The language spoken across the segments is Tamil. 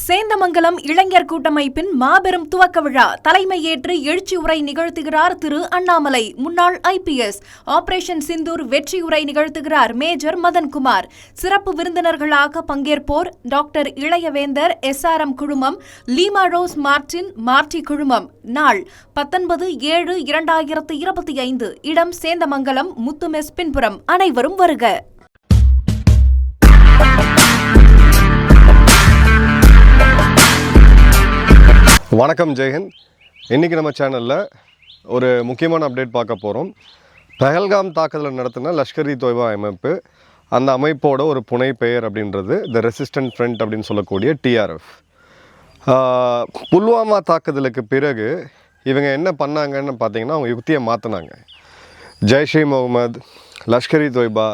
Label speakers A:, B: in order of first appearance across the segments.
A: சேந்தமங்கலம் இளைஞர் கூட்டமைப்பின் மாபெரும் துவக்க விழா தலைமையேற்று எழுச்சி உரை நிகழ்த்துகிறார் திரு அண்ணாமலை. முன்னாள் ஐபிஎஸ் ஆபரேஷன் சிந்தூர் வெற்றி உரை நிகழ்த்துகிறார் மேஜர் மதன்குமார். சிறப்பு விருந்தினர்களாக பங்கேற்போர் டாக்டர் இளையவேந்தர் எஸ்ஆர்எம் குழுமம் லீமா ரோஸ் மார்டின் மார்டி குழுமம். நாள் பத்தொன்பது ஏழு இரண்டாயிரத்து இருபத்தி ஐந்து. இடம் சேந்தமங்கலம் முத்துமெஸ் பின்புறம். அனைவரும் வருக.
B: வணக்கம் ஜெயஹிந்த் இன்றைக்கி நம்ம சேனலில் ஒரு முக்கியமான அப்டேட் பார்க்க போகிறோம் பெஹல்காம் தாக்குதலை நடத்தின லஷ்கர் இ தொய்பா அமைப்பு அந்த அமைப்போட ஒரு புனை பெயர் அப்படின்றது த ரெசிஸ்டன்ட் ஃப்ரண்ட் அப்படின்னு சொல்லக்கூடிய டிஆர்எஃப் புல்வாமா தாக்குதலுக்கு பிறகு இவங்க என்ன பண்ணாங்கன்னு பார்த்தீங்கன்னா அவங்க யுக்தியை மாற்றினாங்க ஜெய்ஷே முகமது லஷ்கர் இ தொய்பா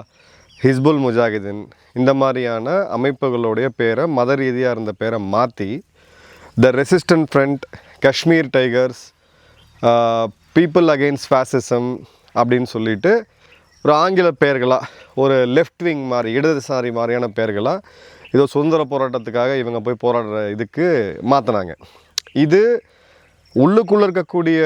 B: ஹிஸ்புல் முஜாஹிதீன் இந்த மாதிரியான அமைப்புகளுடைய பேரை மத ரீதியாக இருந்த பேரை மாற்றி the resistant front Kashmir tigers people against fascism அப்படின்னு சொல்லிட்டு ஒரு ஆங்கில பெயர்களாக ஒரு லெஃப்ட் விங் மாதிரி இடதுசாரி மாதிரியான பெயர்களாக ஏதோ சுதந்திர போராட்டத்துக்காக இவங்க போய் போராடுற இதுக்கு மாற்றினாங்க இது உள்ளுக்குள்ளே இருக்கக்கூடிய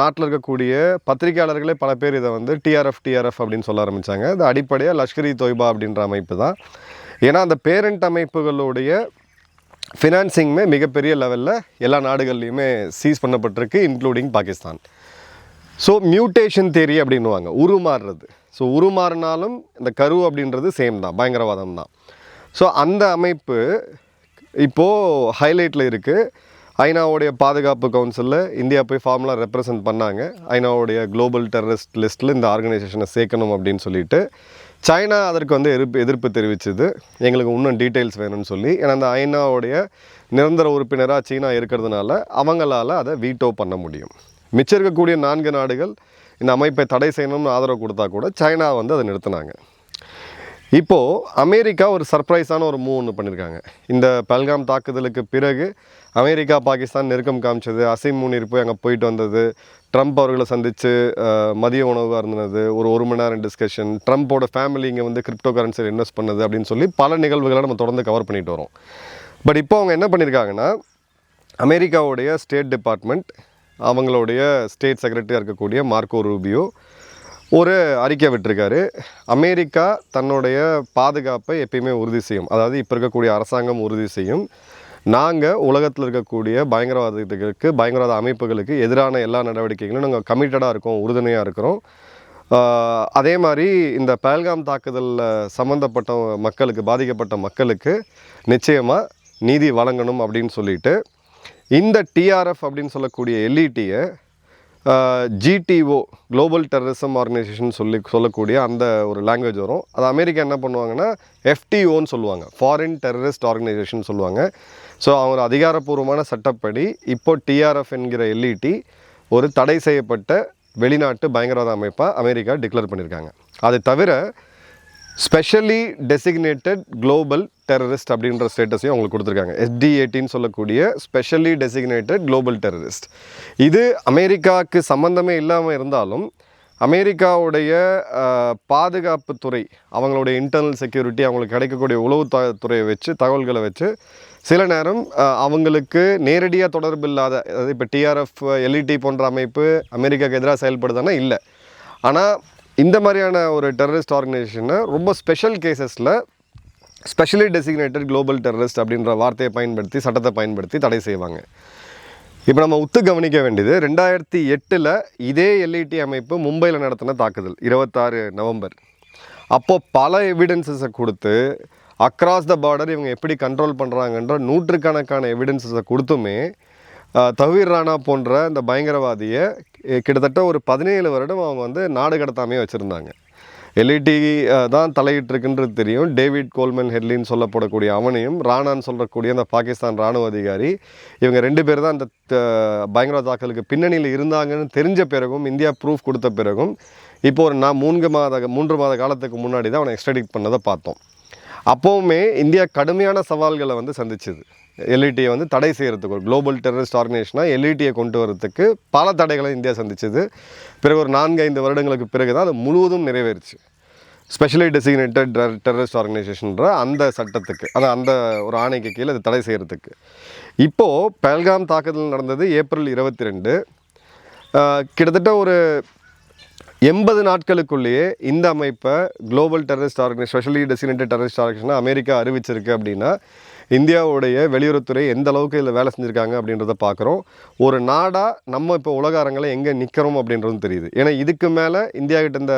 B: நாட்டில் இருக்கக்கூடிய பத்திரிகையாளர்களே பல பேர் இதை வந்து டிஆர்எஃப் டிஆர்எஃப் அப்படின்னு சொல்ல ஆரம்பித்தாங்க இது அடிப்படையாக லஷ்கர் இ தொய்பா அப்படின்ற அமைப்பு தான். ஏன்னா அந்த பேரண்ட் அமைப்புகளுடைய ஃபினான்சிங்குமே மிகப்பெரிய லெவலில் எல்லா நாடுகள்லையுமே சீஸ் பண்ணப்பட்டிருக்கு including Pakistan. So mutation theory அப்படின்னுவாங்க உருமாறுறது. ஸோ உருமாறினாலும் இந்த கரு அப்படின்றது சேம் தான் பயங்கரவாதம் தான். ஸோ அந்த அமைப்பு இப்போது ஹைலைட்டில் இருக்குது ஐநாவுடைய பாதுகாப்பு கவுன்சிலில் இந்தியா போய் ஃபார்முலா ரெப்ரசன்ட் பண்ணாங்க. ஐநாவுடைய குளோபல் டெரரிஸ்ட் லிஸ்ட்டில் இந்த ஆர்கனைசேஷனை சேர்க்கணும் அப்படின்னு சொல்லிட்டு. சைனா அதற்கு வந்து எதிர்ப்பு எதிர்ப்பு தெரிவித்தது எங்களுக்கு இன்னும் டீட்டெயில்ஸ் வேணும்னு சொல்லி. ஏன்னா அந்த ஐநாவுடைய நிரந்தர உறுப்பினராக சீனா இருக்கிறதுனால அவங்களால அதை வீட்டோ பண்ண முடியும். மிச்சம் இருக்கக்கூடிய நான்கு நாடுகள் இந்த அமைப்பை தடை செய்யணும்னு ஆதரவு கொடுத்தா கூட சைனா வந்து அதை நிறுத்தினாங்க. இப்போது அமெரிக்கா ஒரு சர்ப்ரைஸான ஒரு மூவ் ஒன்று பண்ணியிருக்காங்க இந்த பல்காம் தாக்குதலுக்கு பிறகு அமெரிக்கா பாகிஸ்தான் நெருக்கம் காமிச்சது. அசீம் முனீர் போய் அங்கே போயிட்டு வந்தது. ட்ரம்ப் அவர்களை சந்தித்து மதிய உணவு இருந்தது ஒரு ஒரு மணி நேரம் டிஸ்கஷன் ட்ரம்ப்போட ஃபேமிலி இங்கே வந்து கிரிப்டோ கரன்சியில் இன்வெஸ்ட் பண்ணது அப்படின்னு சொல்லி பல நிகழ்வுகளை நம்ம தொடர்ந்து கவர் பண்ணிட்டு வரோம். பட் இப்போ அவங்க என்ன பண்ணியிருக்காங்கன்னா அமெரிக்காவுடைய ஸ்டேட் டிபார்ட்மெண்ட் அவங்களுடைய ஸ்டேட் செக்ரட்டரியாக இருக்கக்கூடிய மார்க்கோ ரூபியோ ஒரு அறிக்கை விட்டுருக்காரு. அமெரிக்கா தன்னுடைய பாதுகாப்பை எப்பயுமே உறுதி செய்யும். அதாவது இப்போ இருக்கக்கூடிய அரசாங்கம் உறுதி செய்யும். நாங்கள் உலகத்தில் இருக்கக்கூடிய பயங்கரவாதத்துக்கு பயங்கரவாத அமைப்புகளுக்கு எதிரான எல்லா நடவடிக்கைகளும் நாங்கள் கமிட்டடாக இருக்கோம் உறுதுணையாக இருக்கிறோம். அதே மாதிரி இந்த பல்காம் தாக்குதலில் சம்மந்தப்பட்ட மக்களுக்கு பாதிக்கப்பட்ட மக்களுக்கு நிச்சயமாக நீதி வழங்கணும் அப்படின்னு சொல்லிட்டு இந்த டிஆர்எஃப் அப்படின்னு சொல்லக்கூடிய எல்இடியை ஜிடிஓ குளோபல் டெரரிசம் ஆர்கனைசேஷன் சொல்லி சொல்லக்கூடிய அந்த ஒரு லாங்குவேஜ் வரும். அது அமெரிக்கா என்ன பண்ணுவாங்கன்னா எஃப்டிஓன்னு சொல்லுவாங்க. ஃபாரின் டெரரிஸ்ட் ஆர்கனைசேஷன் சொல்லுவாங்க. ஸோ அவங்க அதிகாரப்பூர்வமான சட்டப்படி இப்போ டிஆர்எஃப் என்கிற எல்இடி ஒரு தடை செய்யப்பட்ட வெளிநாட்டு பயங்கரவாத அமைப்பாக அமெரிக்கா டிக்ளேர் பண்ணியிருக்காங்க. அது தவிர ஸ்பெஷலி டெசிக்னேட்டட் குளோபல் டெரரிஸ்ட் அப்படின்ற ஸ்டேட்டஸையும் அவங்களுக்கு கொடுத்துருக்காங்க. எஸ்டி எயிட்டின்னு சொல்லக்கூடிய ஸ்பெஷலி டெசிக்னேட்டட் குளோபல் டெரரிஸ்ட் இது அமெரிக்காவுக்கு சம்மந்தமே இல்லாமல் இருந்தாலும் அமெரிக்காவுடைய பாதுகாப்பு துறை அவங்களுடைய இன்டர்னல் செக்யூரிட்டி அவங்களுக்கு கிடைக்கக்கூடிய உளவு த- துறையை வச்சு தகவல்களை வச்சு சில நேரம் அவங்களுக்கு நேரடியாக தொடர்பு இல்லாத அதாவது இப்போ டிஆர்எஃப் எல்இடி போன்ற அமைப்பு அமெரிக்காவுக்கு எதிராக செயல்படுதுன்னா இல்லை. ஆனால் இந்த மாதிரியான ஒரு டெரரிஸ்ட் ஆர்கனைசேஷனை ரொம்ப ஸ்பெஷல் கேசஸில் ஸ்பெஷலி டெசிக்னேட்டட் குளோபல் டெரரிஸ்ட் அப்படின்ற வார்த்தையை பயன்படுத்தி சட்டத்தை பயன்படுத்தி தடை செய்வாங்க. இப்போ நம்ம உத்து கவனிக்க வேண்டியது ரெண்டாயிரத்தி எட்டில் இதே எல்இடி அமைப்பு மும்பையில் நடத்தின தாக்குதல் இருபத்தாறு நவம்பர். அப்போது பல எவிடன்சஸை கொடுத்து அக்ராஸ் த பார்டர் இவங்க எப்படி கண்ட்ரோல் பண்ணுறாங்கன்ற நூற்றுக்கணக்கான எவிடன்சஸை கொடுத்துமே ஆஹ், தவீர் ராணா போன்ற இந்த பயங்கரவாதியை கிட்டத்தட்ட ஒரு பதினேழு வருடம் அவங்க வந்து நாடு கடத்தாமே வச்சுருந்தாங்க. எல்இடி தான் தலையிட்டிருக்குன்றது தெரியும். டேவிட் கோல்மன் ஹெட்லின்னு சொல்லப்படக்கூடிய அவனையும் ராணான்னு சொல்லக்கூடிய அந்த பாகிஸ்தான் ராணுவ அதிகாரி இவங்க ரெண்டு பேர் தான் அந்த த- பயங்கரவாத தாக்கலுக்கு பின்னணியில் இருந்தாங்கன்னு தெரிஞ்ச பிறகும் இந்தியா ப்ரூஃப் கொடுத்த பிறகும் இப்போ ஒரு நான் மூன்று மாத மூன்று மாத காலத்துக்கு முன்னாடி தான் அவனை எக்ஸ்ட்ரடிக் பண்ணதை பார்த்தோம். அப்போவுமே இந்தியா கடுமையான சவால்களை வந்து சந்திச்சுது. எல்இடியை வந்து தடை செய்கிறதுக்கு ஒரு குளோபல் டெரரிஸ்ட் ஆர்கனைசேஷனாக எல்இடியை கொண்டு வரதுக்கு பல தடைகளை இந்தியா சந்திச்சது. பிறகு ஒரு நான்கு ஐந்து வருடங்களுக்கு பிறகு தான் அது முழுவதும் நிறைவேறுச்சு. ஸ்பெஷலி டெசிக்னேட்டட் டெரரிஸ்ட் ஆர்கனைசேஷன்ற அந்த சட்டத்துக்கு அது அந்த ஒரு ஆணைக்கு கீழே அது தடை செய்கிறதுக்கு இப்போது பெல்காம் தாக்குதல் நடந்தது ஏப்ரல் இருபத்தி ரெண்டு கிட்டத்தட்ட ஒரு எண்பது நாட்களுக்குள்ளேயே இந்த அமைப்பை global terrorist organisation specially designated terrorist organisation America அறிவிச்சிருக்கு அப்படின்னா இந்தியாவுடைய வெளியுறவுத்துறை எந்த அளவுக்கு இதில் வேலை செஞ்சுருக்காங்க அப்படின்றத பார்க்குறோம் ஒரு நாடாக நம்ம இப்போ உலக அரங்கில் எங்கே நிற்கிறோம் அப்படின்றதும் தெரியுது. ஏன்னா இதுக்கு மேலே இந்தியா கிட்ட இந்த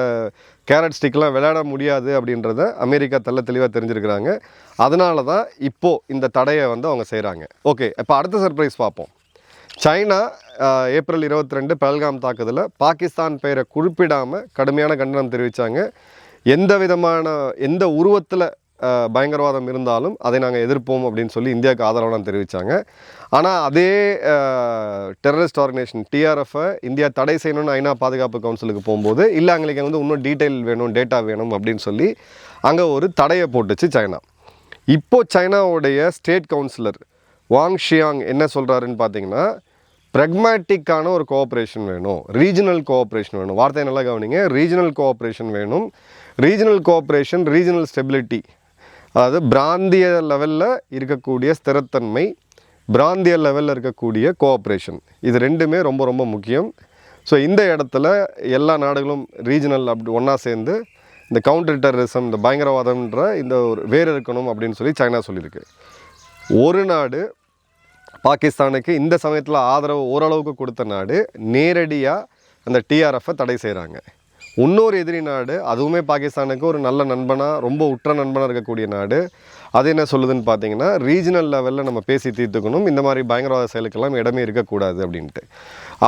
B: கேரட் ஸ்டிக்லாம் விளையாட முடியாது அப்படின்றத அமெரிக்கா தெல்ல தெளிவாக தெரிஞ்சிருக்கிறாங்க. அதனால தான் இப்போது இந்த தடையை வந்து அவங்க செய்கிறாங்க ஓகே இப்போ அடுத்த சர்ப்ரைஸ் பார்ப்போம். சைனா ஏப்ரல் இருபத்தி ரெண்டு பல்காம் தாக்குதலில் பாகிஸ்தான் பெயரை குறிப்பிடாமல் கடுமையான கண்டனம் தெரிவித்தாங்க எந்த விதமான எந்த உருவத்தில் பயங்கரவாதம் இருந்தாலும் அதை நாங்கள் எதிர்ப்போம் அப்படின்னு சொல்லி இந்தியாவுக்கு ஆதரவான தெரிவித்தாங்க ஆனால் அதே டெரரிஸ்ட் ஆர்கனைசேஷன் டிஆர்எஃப்பை இந்தியா தடை செய்யணும்னு ஐநா பாதுகாப்பு கவுன்சிலுக்கு போகும்போது இல்லை எங்களுக்கு வந்து இன்னும் டீட்டெயில் வேணும் டேட்டா வேணும் அப்படின்னு சொல்லி அங்கே ஒரு தடையை போட்டுச்சு சைனா. இப்போது சைனாவுடைய ஸ்டேட் கவுன்சிலர் வாங் ஷியாங் என்ன சொல்கிறாருன்னு பார்த்தீங்கன்னா ப்ரெக்மேட்டிக்கான ஒரு கோஆப்ரேஷன் வேணும் ரீஜனல் கோஆப்ரேஷன் வேணும். வார்த்தையை நல்லா கவனிங்க. ரீஜனல் கோஆப்ரேஷன் வேணும். ரீஜனல் கோஆப்ரேஷன் ரீஜனல் ஸ்டெபிலிட்டி அதாவது பிராந்திய லெவலில் இருக்கக்கூடிய ஸ்திரத்தன்மை பிராந்திய லெவலில் இருக்கக்கூடிய கோஆப்ரேஷன் இது ரெண்டுமே ரொம்ப ரொம்ப முக்கியம். ஸோ இந்த இடத்துல எல்லா நாடுகளும் ரீஜனல் அப்படி ஒன்றா சேர்ந்து இந்த கவுண்டர் டெரரிசம் இந்த பயங்கரவாதம்ன்ற இந்த ஒரு வேறு இருக்கணும் அப்படின்னு சொல்லி சைனா சொல்லியிருக்கு. ஒரு நாடு பாகிஸ்தானுக்கு இந்த சமயத்தில் ஆதரவு ஓரளவுக்கு கொடுத்த நாடு நேரடியாக அந்த டிஆர்எஃப்பை தடை செய்கிறாங்க இன்னொரு எதிரி நாடு அதுவுமே பாகிஸ்தானுக்கு ஒரு நல்ல நண்பனாக ரொம்ப உற்ற நண்பனாக இருக்கக்கூடிய நாடு. அது என்ன சொல்லுதுன்னு பார்த்தீங்கன்னா ரீஜனல் லெவலில் நம்ம பேசி தீர்த்துக்கணும். இந்த மாதிரி பயங்கரவாத செயலுக்கெல்லாம் இடமே இருக்கக்கூடாது அப்படின்ட்டு.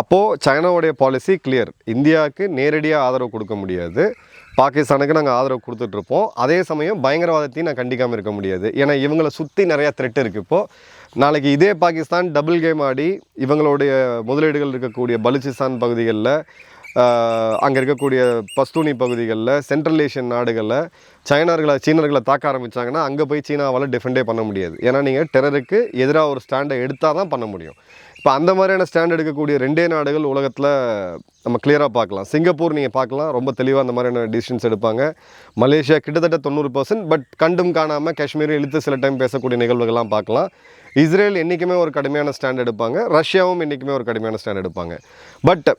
B: அப்போது சைனாவுடைய பாலிசி கிளியர் இந்தியாவுக்கு நேரடியாக ஆதரவு கொடுக்க முடியாது. பாகிஸ்தானுக்கு நாங்கள் ஆதரவு கொடுத்துட்ருப்போம். அதே சமயம் பயங்கரவாதத்தையும் நான் கண்டிக்காமல் இருக்க முடியாது. ஏன்னா இவங்களை சுற்றி நிறையா த்ரெட் இருக்குது இப்போது நாளைக்கு இதே பாகிஸ்தான் டபுள் கேம் ஆடி இவங்களுடைய முதலீடுகள் இருக்கக்கூடிய பலுச்சிஸ்தான் பகுதிகளில் அங்கே இருக்கக்கூடிய பஸ்தூனி பகுதிகளில் சென்ட்ரல் ஏஷியன் நாடுகளில் சைனார்களை சீனர்களை தாக்க ஆரம்பித்தாங்கன்னா அங்கே போய் சீனாவால் டிஃபெண்டே பண்ண முடியாது. ஏன்னா நீங்கள் டெரருக்கு எதிராக ஒரு ஸ்டாண்டை எடுத்தால் தான் பண்ண முடியும். இப்போ அந்த மாதிரியான ஸ்டாண்ட் எடுக்கக்கூடிய ரெண்டே நாடுகள் உலகத்தில் நம்ம கிளியராக பார்க்கலாம். சிங்கப்பூர் நீங்கள் பார்க்கலாம். ரொம்ப தெளிவாக அந்த மாதிரியான டிசிஷன்ஸ் எடுப்பாங்க. மலேசியா கிட்டத்தட்ட தொண்ணூறு பர்சன்ட் பட் கண்டும் காணாமல் காஷ்மீரும் இழுத்து சில டைம் பேசக்கூடிய நிகழ்வுகள்லாம் பார்க்கலாம். இஸ்ரேல் என்றைக்குமே ஒரு கடுமையான ஸ்டாண்ட் எடுப்பாங்க. ரஷ்யாவும் என்றைக்குமே ஒரு கடுமையான ஸ்டாண்ட் எடுப்பாங்க. பட்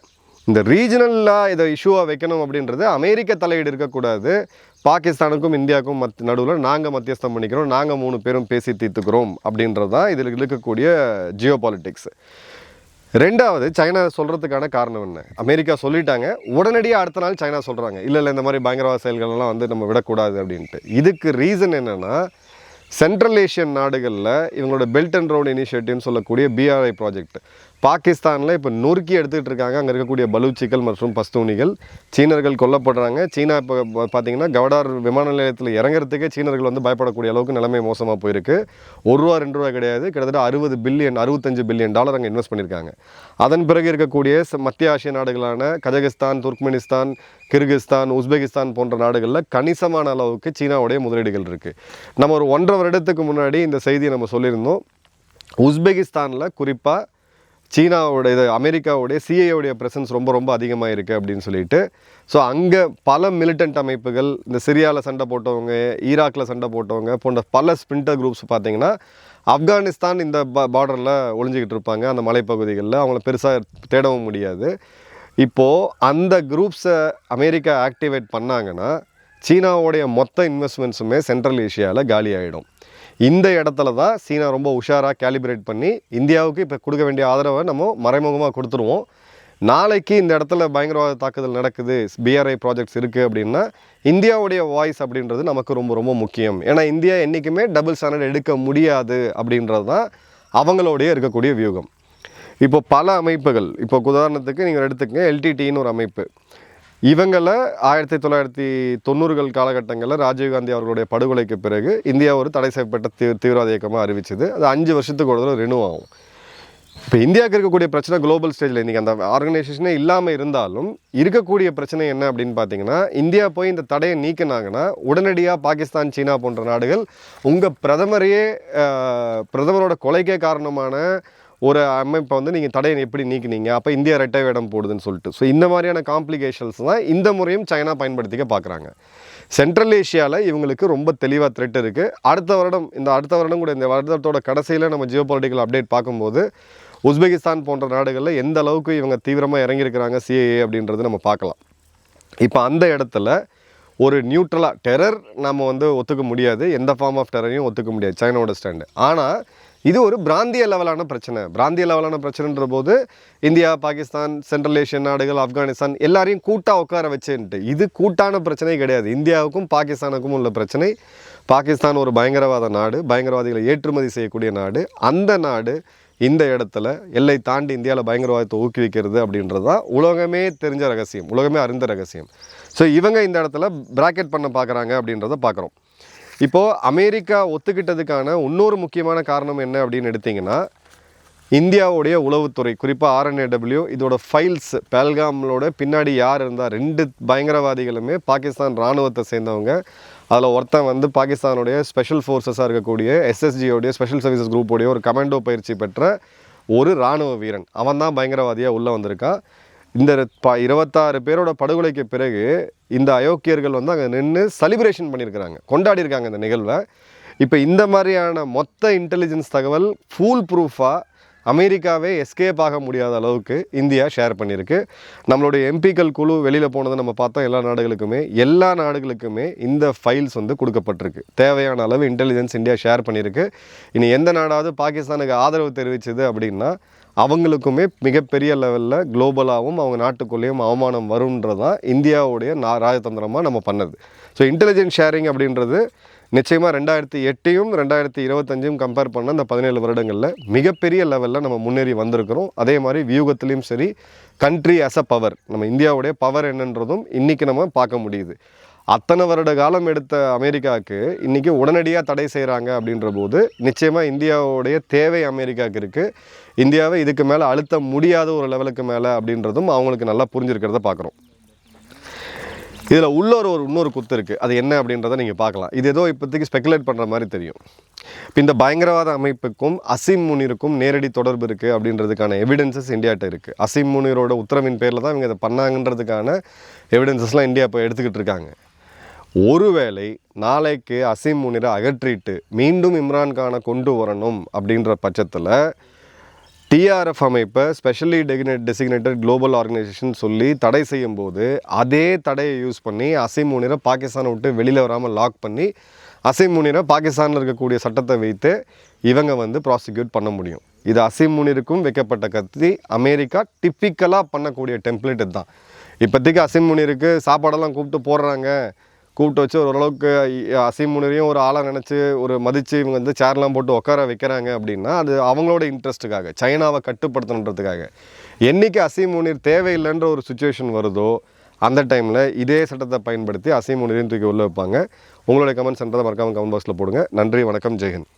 B: இந்த ரீஜனலாக இதை இஷ்யூவாக வைக்கணும் அப்படின்றது அமெரிக்க தலையீடு இருக்கக்கூடாது. பாகிஸ்தானுக்கும் இந்தியாவுக்கும் மத் நடுவில் நாங்கள் மத்தியஸ்தம் பண்ணிக்கிறோம். நாங்கள் மூணு பேரும் பேசி தீர்த்துக்கிறோம் அப்படின்றது தான் இதில் இருக்கக்கூடிய ஜியோ பாலிட்டிக்ஸ் ரெண்டாவது சைனா சொல்கிறதுக்கான காரணம் என்ன? அமெரிக்கா சொல்லிட்டாங்க. உடனடியாக அடுத்த நாள் சைனா சொல்கிறாங்க இல்லை இல்லை இந்த மாதிரி பயங்கரவாத செயல்கள்லாம் வந்து நம்ம விடக்கூடாது அப்படின்ட்டு. இதுக்கு ரீசன் என்னென்னா சென்ட்ரல் ஏஷியன் நாடுகளில் இவங்களோட பெல்ட் அண்ட் ரோடு இனிஷியேட்டிவ்னு சொல்லக்கூடிய பிஆர்ஐ ப்ராஜெக்ட் பாகிஸ்தானில் இப்போ நொறுக்கி எடுத்துகிட்டு இருக்காங்க. அங்கே இருக்கக்கூடிய பலூச்சிகள் மற்றும் பஸ்தூனிகள். சீனர்கள் கொல்லப்படுறாங்க. சீனா இப்போ பார்த்தீங்கன்னா கவடார் விமான நிலையத்தில் இறங்குறதுக்கே சீனர்கள் வந்து பயப்படக்கூடிய அளவுக்கு நிலைமை மோசமாக போயிருக்கு. ஒரு ரூபா ரெண்டு ரூபா கிடையாது. கிட்டத்தட்ட அறுபது பில்லியன் அறுபத்தஞ்சு பில்லியன் டாலர் அங்கே இன்வெஸ்ட் பண்ணியிருக்காங்க அதன் பிறகு இருக்கக்கூடிய மத்திய ஆசிய நாடுகளான கஜகஸ்தான் துர்க்மெனிஸ்தான் கிர்கிஸ்தான் உஸ்பெகிஸ்தான் போன்ற நாடுகளில் கணிசமான அளவுக்கு சீனாவுடைய முதலீடுகள் இருக்குது நம்ம ஒரு ஒன்றரை வருடத்துக்கு முன்னாடி இந்த செய்தியை நம்ம சொல்லியிருந்தோம். உஸ்பெகிஸ்தானில் குறிப்பாக சீனாவோட இது அமெரிக்காவுடைய சிஐயோடைய பிரசன்ஸ் ரொம்ப ரொம்ப அதிகமாக இருக்குது அப்படின்னு சொல்லிட்டு. ஸோ அங்கே பல மிலிட்டன்ட் அமைப்புகள் இந்த சிரியாவில் சண்டை போட்டவங்க ஈராக்கில் சண்டை போட்டவங்க போன்ற பல ஸ்பிரிண்டர் குரூப்ஸ் பார்த்தீங்கன்னா ஆப்கானிஸ்தான் இந்த பார்டரில் ஒளிஞ்சிக்கிட்டு இருப்பாங்க. அந்த மலைப்பகுதிகளில் அவங்கள பெருசாக தேடவும் முடியாது. இப்போது அந்த குரூப்ஸை அமெரிக்கா ஆக்டிவேட் பண்ணாங்கன்னா சீனாவுடைய மொத்த இன்வெஸ்ட்மெண்ட்ஸுமே சென்ட்ரல் ஏஷியாவில் காலி ஆகிடும் இந்த இடத்துல தான் சீனா ரொம்ப உஷாராக கேலிபிரேட் பண்ணி இந்தியாவுக்கு இப்போ கொடுக்க வேண்டிய ஆதரவை நம்ம மறைமுகமாக கொடுத்துருவோம். நாளைக்கு இந்த இடத்துல பயங்கரவாத தாக்குதல் நடக்குது பிஆர்ஐ ப்ராஜெக்ட்ஸ் இருக்குது அப்படின்னா இந்தியாவுடைய வாய்ஸ் அப்படின்றது நமக்கு ரொம்ப ரொம்ப முக்கியம். ஏன்னா இந்தியா என்றைக்குமே டபுள் ஸ்டாண்டர்ட் எடுக்க முடியாது அப்படின்றது தான் அவங்களுடைய இருக்கக்கூடிய வியூகம். இப்போ பல அமைப்புகள் இப்போ உதாரணத்துக்கு நீங்கள் எடுத்துக்கங்க எல்டிடின்னு ஒரு அமைப்பு. இவங்களை ஆயிரத்தி தொள்ளாயிரத்தி தொண்ணூறுகள் காலகட்டங்களில் ராஜீவ்காந்தி அவர்களுடைய படுகொலைக்கு பிறகு இந்தியா ஒரு தடை செய்யப்பட்ட தீ தீவிரவாத இயக்கமாக அறிவிச்சது. அது அஞ்சு வருஷத்துக்கு ஒரு தடவை ரெனியூ ஆகும். இப்போ இந்தியாவுக்கு இருக்கக்கூடிய பிரச்சனை குளோபல் ஸ்டேஜில் இன்றைக்கி அந்த ஆர்கனைசேஷனே இல்லாமல் இருந்தாலும் இருக்கக்கூடிய பிரச்சனை என்ன அப்படின்னு பார்த்தீங்கன்னா இந்தியா போய் இந்த தடையை நீக்கினாங்கன்னா உடனடியாக பாகிஸ்தான் சீனா போன்ற நாடுகள் உங்கள் பிரதமரையே பிரதமரோட கொலைக்கே காரணமான ஒரு அமைப்பை வந்து நீங்கள் தடையை எப்படி நீக்கினீங்க? அப்போ இந்தியா ரெட்டை வேடம் போடுதுன்னு சொல்லிட்டு. ஸோ இந்த மாதிரியான காம்ப்ளிகேஷன்ஸ் தான் இந்த முறையும் சைனா பயன்படுத்திக்க பார்க்குறாங்க சென்ட்ரல் ஏஷியாவில் இவங்களுக்கு ரொம்ப தெளிவாக த்ரெட் இருக்குது அடுத்த வருடம் இந்த அடுத்த வருடம் கூட இந்த வருடத்தோட கடைசியில் நம்ம ஜியோ பொலிட்டிக்கல் அப்டேட் பார்க்கும்போது உஸ்பெகிஸ்தான் போன்ற நாடுகளில் எந்த அளவுக்கு இவங்க தீவிரமாக இறங்கியிருக்கிறாங்க சிஏஏ அப்படின்றது நம்ம பார்க்கலாம். இப்போ அந்த இடத்துல ஒரு நியூட்ரலாக டெரர் நம்ம வந்து ஒத்துக்க முடியாது. எந்த ஃபார்ம் ஆஃப் டெரரையும் ஒத்துக்க முடியாது. சைனாவோட ஸ்டாண்டு ஆனால் இது ஒரு பிராந்திய லெவலான பிரச்சனை. பிராந்திய லெவலான பிரச்சனைன்ற போது இந்தியா பாகிஸ்தான் சென்ட்ரல் ஏஷியன் நாடுகள் ஆப்கானிஸ்தான் எல்லாரையும் கூட்டாக உட்கார வச்சுன்ட்டு. இது கூட்டான பிரச்சனை கிடையாது. இந்தியாவுக்கும் பாகிஸ்தானுக்கும் உள்ள பிரச்சனை. பாகிஸ்தான் ஒரு பயங்கரவாத நாடு. பயங்கரவாதிகளை ஏற்றுமதி செய்யக்கூடிய நாடு. அந்த நாடு இந்த இடத்துல எல்லை தாண்டி இந்தியாவில் பயங்கரவாதத்தை ஊக்குவிக்கிறது அப்படின்றது தான் உலகமே தெரிஞ்ச ரகசியம். உலகமே அறிந்த ரகசியம். ஸோ இவங்க இந்த இடத்துல பிராக்கெட் பண்ண பார்க்குறாங்க அப்படின்றத பார்க்குறோம். இப்போது அமெரிக்கா ஒத்துக்கிட்டதுக்கான இன்னொரு முக்கியமான காரணம் என்ன அப்படின்னு எடுத்திங்கன்னா இந்தியாவுடைய உளவுத்துறை குறிப்பாக ஆர்என்ஏடபிள்யூ இதோட ஃபைல்ஸ் பேல்காமலோட பின்னாடி யார் இருந்தால் ரெண்டு பயங்கரவாதிகளுமே பாகிஸ்தான் இராணுவத்தை சேர்ந்தவங்க. அதில் ஒருத்தன் வந்து பாகிஸ்தானுடைய ஸ்பெஷல் ஃபோர்ஸஸாக இருக்கக்கூடிய எஸ்எஸ்ஜியோடைய ஸ்பெஷல் சர்வீசஸ் குரூப்போடைய ஒரு கமாண்டோ பயிற்சி பெற்ற ஒரு இராணுவ வீரன். அவன் தான் பயங்கரவாதியாக உள்ளே வந்திருக்கான். இந்த ப இருபத்தாறு பேரோட படுகொலைக்கு பிறகு இந்த அயோக்கியர்கள் வந்து அங்கே நின்று செலிப்ரேஷன் பண்ணியிருக்கிறாங்க. கொண்டாடியிருக்காங்க இந்த நிகழ்வை. இப்போ இந்த மாதிரியான மொத்த இன்டெலிஜென்ஸ் தகவல் ஃபூல் ப்ரூஃபாக அமெரிக்காவே எஸ்கேப் ஆக முடியாத அளவுக்கு இந்தியா ஷேர் பண்ணியிருக்கு. நம்மளுடைய எம்பிக்கள் குழு வெளியில் போனதை நம்ம பார்த்தோம் எல்லா நாடுகளுக்குமே. எல்லா நாடுகளுக்குமே இந்த ஃபைல்ஸ் வந்து கொடுக்கப்பட்டிருக்கு. தேவையான அளவு இன்டெலிஜென்ஸ் இந்தியா ஷேர் பண்ணியிருக்கு. இனி எந்த நாடாவது பாகிஸ்தானுக்கு ஆதரவு தெரிவிச்சது அப்படின்னா அவங்களுக்குமே மிகப்பெரிய லெவலில் குளோபலாகவும் அவங்க நாட்டுக்குள்ளேயும் அவமானம் வரும்ன்றது தான் இந்தியாவுடைய நா ராஜதந்திரமாக நம்ம பண்ணது. ஸோ இன்டெலிஜென்ஸ் ஷேரிங் அப்படின்றது நிச்சயமாக ரெண்டாயிரத்தி எட்டையும் ரெண்டாயிரத்தி இருபத்தஞ்சையும் கம்பேர் பண்ண அந்த பதினேழு வருடங்களில் மிகப்பெரிய லெவலில் நம்ம முன்னேறி வந்திருக்கிறோம். அதே மாதிரி வியூகத்துலேயும் சரி கண்ட்ரி அஸ் அ பவர் நம்ம இந்தியாவுடைய பவர் என்னன்றதும் இன்றைக்கி நம்ம பார்க்க முடியுது. அத்தனை வருட காலம் எடுத்த அமெரிக்காவுக்கு இன்றைக்கி உடனடியாக தடை செய்கிறாங்க அப்படின்ற போது நிச்சயமாக இந்தியாவுடைய தேவை அமெரிக்காவுக்கு இருக்குது இந்தியாவை இதுக்கு மேலே அழுத்த முடியாத ஒரு லெவலுக்கு மேலே அப்படின்றதும் அவங்களுக்கு நல்லா புரிஞ்சிருக்கிறத பார்க்குறோம் இதில் உள்ள ஒரு இன்னொரு குத்து இருக்குது அது என்ன அப்படின்றத நீங்கள் பார்க்கலாம். இது ஏதோ இப்போதைக்கு ஸ்பெகுலேட் பண்ணுற மாதிரி தெரியும். இப்போ இந்த பயங்கரவாத அமைப்புக்கும் அசிம் முனிருக்கும் நேரடி தொடர்பு இருக்குது அப்படின்றதுக்கான எவிடன்சஸ் இந்தியாட்ட இருக்குது அசிம் முனிரோட உத்தரவின் பேரில் தான் இவங்க இதை பண்ணாங்கன்றதுக்கான எவிடன்சஸ்லாம் இந்தியா இப்போ எடுத்துக்கிட்டு இருக்காங்க. ஒருவேளை நாளைக்கு அசீம் முனிரை அகற்றிட்டு மீண்டும் இம்ரான்கானை கொண்டு வரணும் அப்படின்ற பட்சத்தில் டிஆர்எஃப் அமைப்பை specially designate designated global organisation சொல்லி தடை செய்யும் போது அதே தடையை யூஸ் பண்ணி அசீம் முனிரை பாகிஸ்தானை விட்டு வெளியில் வராமல் லாக் பண்ணி அசீம் முனிரை பாகிஸ்தானில் இருக்கக்கூடிய சட்டத்தை வைத்து இவங்க வந்து ப்ராசிக்யூட் பண்ண முடியும். இது அசீம் முனிருக்கும் வைக்கப்பட்ட கத்தி. அமெரிக்கா டிப்பிக்கலாக பண்ணக்கூடிய டெம்ப்ளேட் தான் இப்போதைக்கு அசீம் முனிருக்கு சாப்பாடெல்லாம் கூப்பிட்டு போடுறாங்க. கூப்பிட்டு வச்சு ஓரளவுக்கு அசீம் முனிரையும் ஒரு ஆளாக நினச்சி ஒரு மதித்து இவங்க வந்து சேர்லாம் போட்டு உட்கார வைக்கிறாங்க அப்படின்னா அது அவங்களோட இன்ட்ரெஸ்ட்டுக்காக சைனாவை கட்டுப்படுத்தணுன்றதுக்காக. என்றைக்கு அசீம் முனீர் தேவையில்லைன்ற ஒரு சுச்சுவேஷன் வருதோ அந்த டைமில் இதே சட்டத்தை பயன்படுத்தி அசீம் தூக்கி உள்ளே வைப்பாங்க. உங்களுடைய கமெண்ட்ஸ் என்றதை மறக்காமல் கமெண்ட் பாக்ஸில் போடுங்க. நன்றி வணக்கம் ஜெயஹிந்த்.